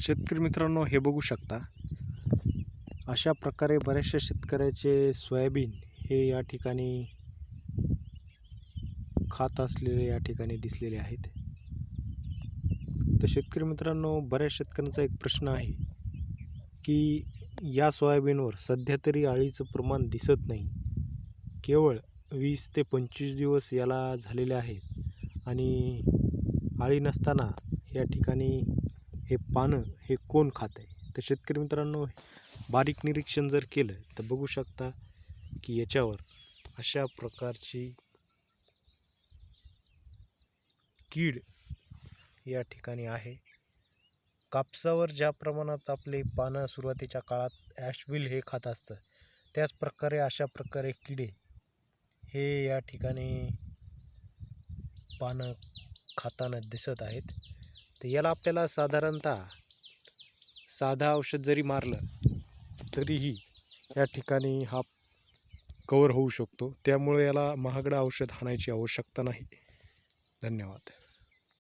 शेतकरी मित्रांनो हे बघू शकता. अशा प्रकारे बऱ्याचशा शेतकऱ्याचे सोयाबीन हे या ठिकाणी खात असलेले या ठिकाणी दिसलेले आहेत. तर शेतकरी मित्रांनो बऱ्याच शेतकऱ्यांचा एक प्रश्न आहे की या सोयाबीनवर सध्या तरी अळीचं प्रमाण दिसत नाही. केवळ वीस ते पंचवीस दिवस याला झालेले आहेत. आणि आळी नसताना या ठिकाणी हे पानं हे कोण खात आहे? तर शेतकरी मित्रांनो बारीक निरीक्षण जर केलं तर बघू शकता की याच्यावर अशा प्रकारची कीड या ठिकाणी आहे. कापसावर ज्या प्रमाणात आपले पानं सुरुवातीच्या काळात ॲशविल हे खात असतं त्याच प्रकारे अशा प्रकारे किडे हे या ठिकाणी पानं खाताना दिसत आहेत. तर याला आपल्याला साधारणतः साधा औषध जरी मारलं तरीही या ठिकाणी हा कवर होऊ शकतो. त्यामुळे याला महागडं औषध हाणायची आवश्यकता नाही. धन्यवाद.